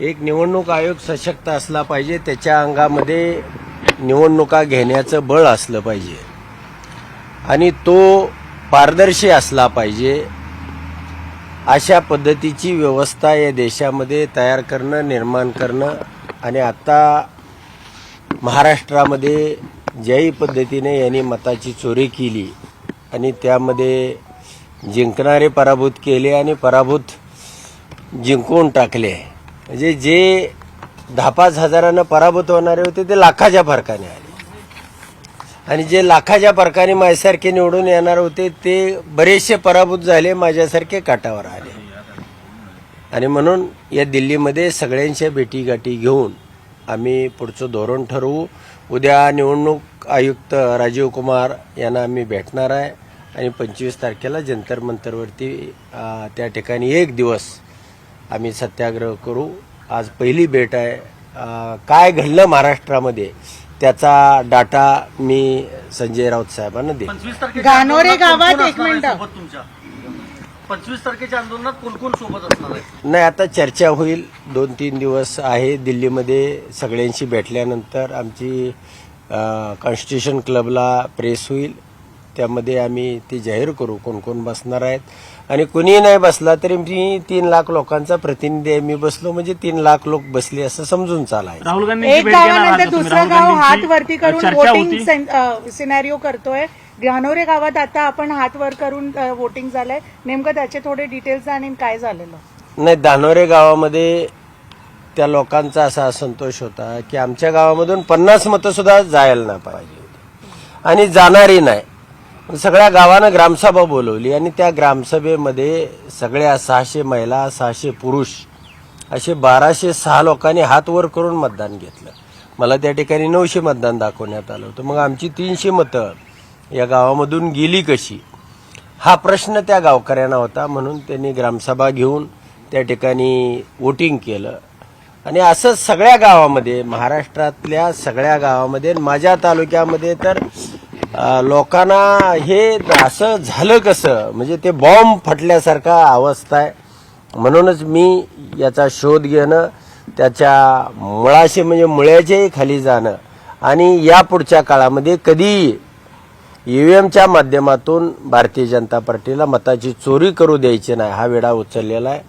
एक निवडणूक आयोग सशक्त असला पाहिजे त्याच्या अंगामध्ये निवडणुका घेण्याचं बळ असलं पाहिजे. आणि तो पारदर्शी असला पाहिजे अशा पद्धतीची व्यवस्था या देशामध्ये तयार करणं निर्माण करणं आणि आता महाराष्ट्रामध्ये ज्याही पद्धतीने यांनी मताची चोरी केली आणि त्यामध्ये जिंकणारे पराभूत केले आणि पराभूत जिंकून टाकले. म्हणजे जे दहा पाच हजारानं पराभूत होणारे होते ते लाखाच्या फरकाने आले. आणि जे लाखाच्या फरकाने माझ्यासारखे निवडून येणार होते ते बरेचसे पराभूत झाले माझ्यासारखे काटावर आले. आणि म्हणून या दिल्लीमध्ये सगळ्यांच्या भेटीगाठी घेऊन आम्ही पुढचं धोरण ठरवू. उद्या निवडणूक आयुक्त राजीव कुमार यांना आम्ही भेटणार आहे. आणि पंचवीस तारखेला जंतर मंतरवरती त्या ठिकाणी एक दिवस आम्ही सत्याग्रह करू. आज पहिली भेट आहे. काय घडलं महाराष्ट्रामध्ये? त्याचा डाटा मी संजय राऊत साहेबांना तारखेच्या गानोरे आंदोलनात गावात एक मिनिटं. पंचवीस तारखेच्या आंदोलनात कोण कोण सोबत असणार आहे? नाही आता चर्चा होईल. दोन तीन दिवस आहे. दिल्लीमध्ये सगळ्यांशी भेटल्यानंतर आमची कॉन्स्टिट्यूशन क्लबला प्रेस होईल. त्यामध्ये आम्ही ती जाहीर करू कोण कोण बसणार आहेत. आणि कुणीही नाही बसला तरी मी तीन लाख लोकांचा प्रतिनिधी आहे. मी बसलो म्हणजे तीन लाख लोक बसले असं समजून चालायचं. राहुल एक गावानंतर? दुसरं गाव हात वरती करून वोटिंग सिनॅरिओ करतोय. घानोरे गावात आता आपण हात वर करून वोटिंग झालंय. नेमकं त्याचे थोडे डिटेल्स आणि काय झालेलं. नाही धानोरे गावामध्ये त्या लोकांचा असा असंतोष होता की आमच्या गावामधून पन्नास मतं सुद्धा जायला नाही पाहिजे होती. आणि जाणारी नाही. सगळ्या गावानं ग्रामसभा बोलवली आणि त्या ग्रामसभेमध्ये सगळ्या सहाशे महिला सहाशे पुरुष असे बाराशे सहा लोकांनी हात वर करून मतदान घेतलं. मला त्या ठिकाणी नऊशे मतदान दाखवण्यात आलं होतं. मग आमची तीनशे मतं या गावामधून गेली कशी? हा प्रश्न त्या गावकऱ्यांना होता. म्हणून त्यांनी ग्रामसभा घेऊन त्या ठिकाणी वोटिंग केलं. आणि असं सगळ्या गावामध्ये महाराष्ट्रातल्या सगळ्या गावामध्ये माझ्या तालुक्यामध्ये तर लोकांना हे असं झालं कसं? म्हणजे ते बॉम्ब फटल्यासारखा अवस्था आहे. म्हणूनच मी याचा शोध घेणं त्याच्या मुळाशी म्हणजे मुळ्याच्याही खाली जाणं आणि या पुढच्या काळामध्ये कधी ईव्हीएमच्या माध्यमातून भारतीय जनता पार्टीला मताची चोरी करू द्यायची नाही. हा वेढा उचललेला आहे.